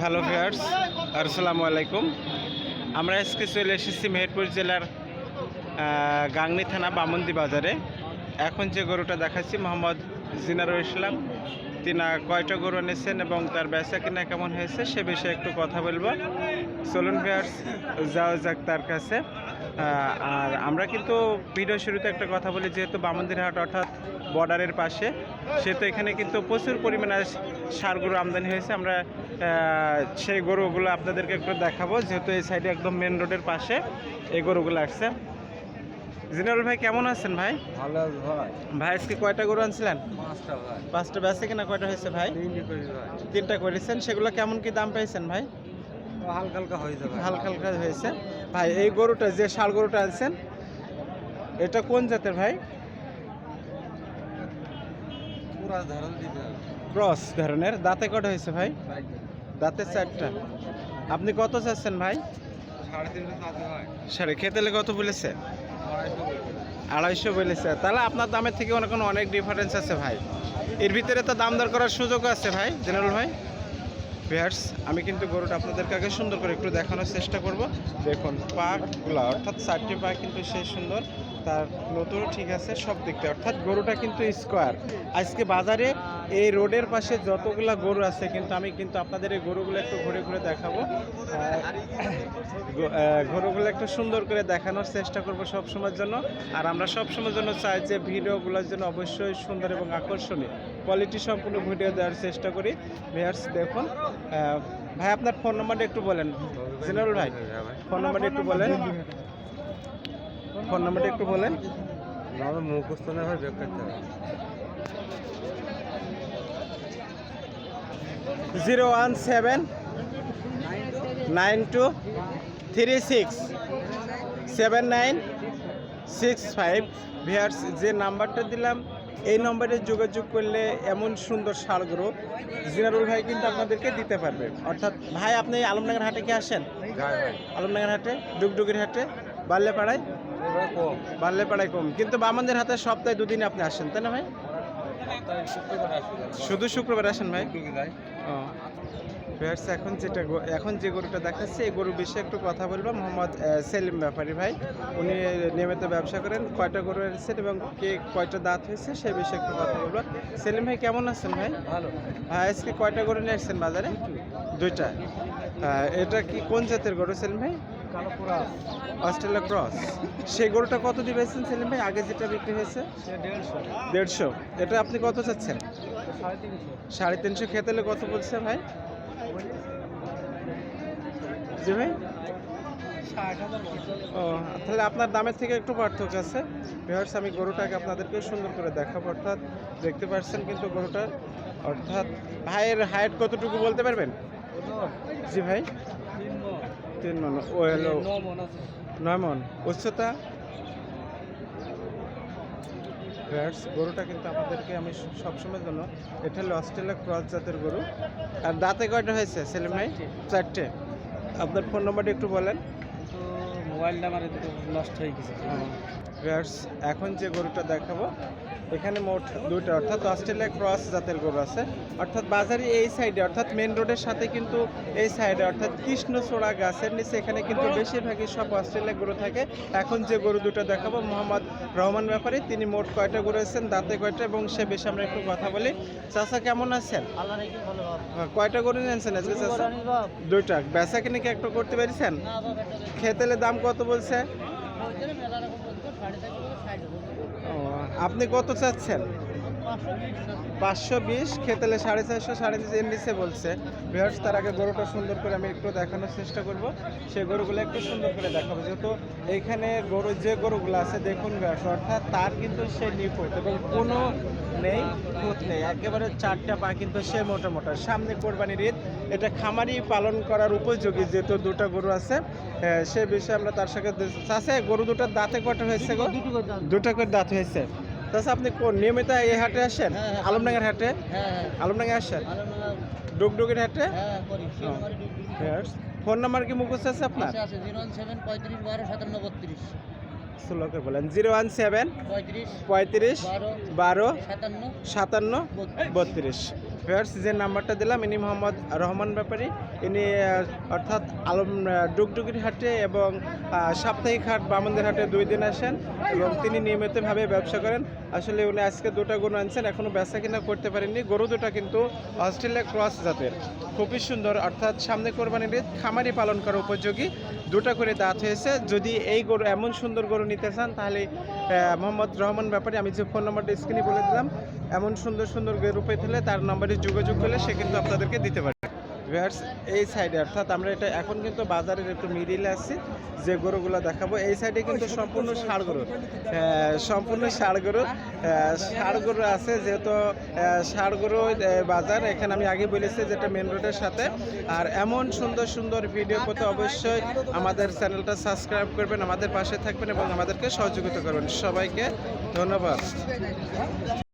Hello viewers আসসালামু আলাইকুম। আমরা আজকে চলে এসেছি মেহেরপুর জেলার গাংনি থানা বামন্দি বাজারে। এখন যে গরুটা দেখাচ্ছি, মোহাম্মদ জিনারুল ইসলাম। তিনি কয়টা গরু এনেছেন এবং তার বেচা কিনা কেমন হয়েছে, সে বিষয়ে একটু কথা বলব। চলুন ভিয়ার্স যাওয়া যাক তার কাছে। আর আমরা কিন্তু ভিডিও শুরুতে একটা কথা বলি যেহেতু বামন্দির হাট অর্থাৎ বর্ডারের পাশে সেহেতু এখানে কিন্তু প্রচুর পরিমাণে সার গরু আমদানি হয়েছে। আমরা সেই গরুগুলো আপনাদেরকে একটু দেখাবো যেহেতু এই সাইডে একদম মেন রোডের পাশে এই গরুগুলো আসছে। জিনারুল ভাই কেমন আছেন ভাই? ভালো ভাই। ভাই আজকে কয়টা গরু আনছিলেন? পাঁচটা ভাই। পাঁচটা বেচে কিনা কয়টা হয়েছে ভাই? তিনটে তিনটা করেছেন সেগুলো কেমন কি দাম পেয়েছেন ভাই? হালকা হালকা হয়ে যাবে হালকা হালকা হয়েছে। ভাই এই গরুটা যে শাল গরুটা আনছেন এটা কোন জাতের ভাই? ক্রস ধরনের। দাঁতে কটা হয়েছে ভাই? দাঁতে চারটা। আপনি কত চাচ্ছেন ভাই? সাড়ে সাড়ে খেতেলে কত বলেছে? আড়াইশো আড়াইশো বলেছে। তাহলে আপনার দামের থেকে অনেক অনেক ডিফারেন্স আছে ভাই। এর ভিতরে তো দাম দর করার সুযোগ আছে ভাই জেনারেল ভাই? ভিয়ার্স আমি কিন্তু গরুটা আপনাদেরকে আগে সুন্দর করে একটু দেখানোর চেষ্টা করব। দেখুন পাকগুলো অর্থাৎ চারটি পাক কিন্তু সেই সুন্দর তার নতুনও ঠিক আছে, সব দিক থেকে অর্থাৎ গরুটা কিন্তু স্কোয়ার। আজকে বাজারে এই রোডের পাশে যতগুলা গরু আছে, কিন্তু আমি কিন্তু আপনাদের এই গরুগুলো একটু ঘুরে ঘুরে দেখাবো। গরুগুলো একটু সুন্দর করে দেখানোর চেষ্টা করব সব সময়ের জন্য। আর আমরা সব সময়ের জন্য চাই যে ভিডিওগুলোর জন্য অবশ্যই সুন্দর এবং আকর্ষণীয়। কোয়ালিটি সম্পূর্ণ ভিডিও দেওয়ার চেষ্টা করি। ভিয়ার্স দেখুন ভাই, আপনার ফোন নাম্বারটা একটু বলেন। জেনারেল ভাই ফোন নাম্বারটা একটু বলেন। ফোন নাম্বারটা একটু বলেন। নামে মুখস্থ না হয় বের করতে হবে। Zero one seven nine two three six seven nine six five. Viewers যে নাম্বারটা দিলাম এই নম্বরে যোগাযোগ করলে এমন সুন্দর সারগুলো জিনারুল ভাই কিন্তু আপনাদেরকে দিতে পারবে। অর্থাৎ ভাই আপনি আলমনগর হাটে কি আসেন? আলমনগর হাটে ডুগডুগির হাটে বাল্যপাড়ায়? কম বাল্যপাড়ায় কম। কিন্তু বামনদের হাতে সপ্তাহে দুদিন আপনি আসেন তাই না ভাই? শুধু শুক্রবার আসেন ভাই? ও। ভিউয়ার্স এখন যেটা এখন যে গরুটা দেখাচ্ছে এই গরুর বিষয়ে একটু কথা বলব। মোহাম্মদ সেলিম ব্যাপারী ভাই উনি নিয়মিত ব্যবসা করেন। কয়টা গরু এনেছেন এবং কে কয়টা দাঁত হয়েছে সে বিষয়ে একটু কথা বলব। সেলিম ভাই কেমন আছেন ভাই? ভালো। ভাই আজকে কয়টা গরু নিয়ে আসছেন বাজারে? দুইটা। আহ, এটা কি কোন জাতের গরু সেলিম ভাই? অস্ট্রেলিয়া ক্রস সেই গরুটা কত দিবেছেন সেলিম ভাই আগে যেটা বিক্রি হয়েছে? দেড়শো। এটা আপনি কত চাচ্ছেন? সাড়ে তিনশো। তিনশো খেতেলে কত বলছে ভাই? জি ভাই? ও তাহলে আপনার দামের থেকে একটু পার্থক্য আছে। ভিউয়ার্স আমি গরুটাকে আপনাদেরকে সুন্দর করে দেখাবো অর্থাৎ দেখতে পাচ্ছেন কিন্তু গরুটার অর্থাৎ ভাইয়ের হাইট কতটুকু বলতে পারবেন? জি ভাই? তিন মন। ও আছে নয় মন। উচ্চতা? ভিউয়ার্স গরুটা কিন্তু আপনাদেরকে আমি সবসময়ের জন্য। এটা হলো অস্ট্রেলিয়া ক্রস জাতের গরু। আর দাঁতে কয়টা হয়েছে সেলিম ভাই? চারটে। আপনার ফোন নাম্বারটা একটু বলেন। মোবাইলটা আমার নষ্ট হয়ে গেছে। ভিউয়ার্স এখন যে গরুটা দেখাবো এখানে মোট দুইটা অর্থাৎ অস্ট্রেলিয়া ক্রস জাতের গরু আছে। অর্থাৎ বাজারে এই সাইডে অর্থাৎ মেন রোডের সাথে কিন্তু এই সাইডে অর্থাৎ কৃষ্ণচূড়া গাছের নিচে এখানে কিন্তু বেশিরভাগই সব অস্ট্রেলিয়া গরু থাকে। এখন যে গরু দুটো দেখাবো মোহাম্মদ রহমান ব্যাপারী তিনি মোট কয়টা গরু এসেছেন দাঁতে কয়টা এবং সে বেশি আমরা একটু কথা বলি। চাচা কেমন আছেন? কয়টা গরু নিয়েছেন আজকে চাচা? দুইটা। বেচা কিনে কি একটু করতে পেরেছেন? খেতেলে দাম কত বলছে? আপনি কত চাচ্ছেন? পাঁচশো বিশ খেতেলে সাড়ে চারশো সাড়ে তিনশো নিচে বলছে। ভিউয়ার্স তার আগে গরুটা সুন্দর করে আমি একটু দেখানোর চেষ্টা করব। সেই গরুগুলো একটু সুন্দর করে দেখাবো। যেহেতু এইখানে গরু যে গরুগুলো আছে দেখুন ভিউয়ার্স অর্থাৎ তার কিন্তু সে নিখুঁত এবং কোনো নেই খুঁত নেই। একেবারে চারটা পা কিন্তু সে মোটা মোটা সামনে কোরবানির ঈদ এটা খামারি পালন করার উপযোগী যেহেতু দুটো গরু আছে সে বিষয়ে আমরা তার সাথে আছে গরু দুটার দাঁতে কটা হয়েছে গো? দুটো করে দাঁত হয়েছে। তাছাড়া আপনি কোন নিয়মিত এই হাটে আসেন? হ্যাঁ, হ্যাঁ। আলমডাঙ্গার হাটে? হ্যাঁ আলমডাঙ্গা আসেন? ডুগডুগের হাটে। ফোন নাম্বার কি মুখস্থ আছে আপনার? আছে আছে জিরো ওয়ান সেভেন পঁয়ত্রিশ বারো সাতান্ন বত্রিশ। ষোলোকে বলেন। জিরো ওয়ান সেভেন পঁয়ত্রিশ বারো সাতান্ন বত্রিশ। ভিউয়ার্স যে নাম্বারটা দিলাম। ইনি মোহাম্মদ রহমান ব্যাপারী। ইনি অর্থাৎ আলম ডুগডুগির হাটে এবং সাপ্তাহিক হাট, বামন্দির হাটে দুই দিন আসেন এবং তিনি নিয়মিতভাবে ব্যবসা করেন। আসলে উনি আজকে দুটো গরু আনছেন এখনও বেচা কিনা করতে পারেননি। গরু দুটো কিন্তু অস্ট্রেলিয়া ক্রস জাতের। খুবই সুন্দর, অর্থাৎ সামনে কোরবানির ঈদ, খামারি পালন করা উপযোগী। দুটো করে দাঁত হয়েছে। যদি এই গরু, এমন সুন্দর গরু নিতে চান, তাহলে মোহাম্মদ রহমান ব্যাপারে, আমি যে ফোন নাম্বারটা স্ক্রিনে বলে দিলাম, এমন সুন্দর সুন্দর গরু হলে তার নাম্বারে যোগাযোগ করলে সে কিন্তু আপনাদেরকে দিতে পারে। ভিউয়ার্স, এই সাইডে অর্থাৎ আমরা এটা এখন কিন্তু বাজারের একটু মিডিলে আছি, যে গরুগুলো দেখাবো, এই সাইডে কিন্তু সম্পূর্ণ ষাড় গরু। সম্পূর্ণ ষাড় গরু। ষাড় গরু আছে যেহেতু ষাড় গরু বাজার। এখানে আমি আগে বলেছি যেটা মেন রোডের সাথে। আর এমন সুন্দর সুন্দর ভিডিও পেতে অবশ্যই আমাদের চ্যানেলটা সাবস্ক্রাইব করবেন, আমাদের পাশে থাকবেন এবং আমাদেরকে সহযোগিতা করবেন। সবাইকে ধন্যবাদ।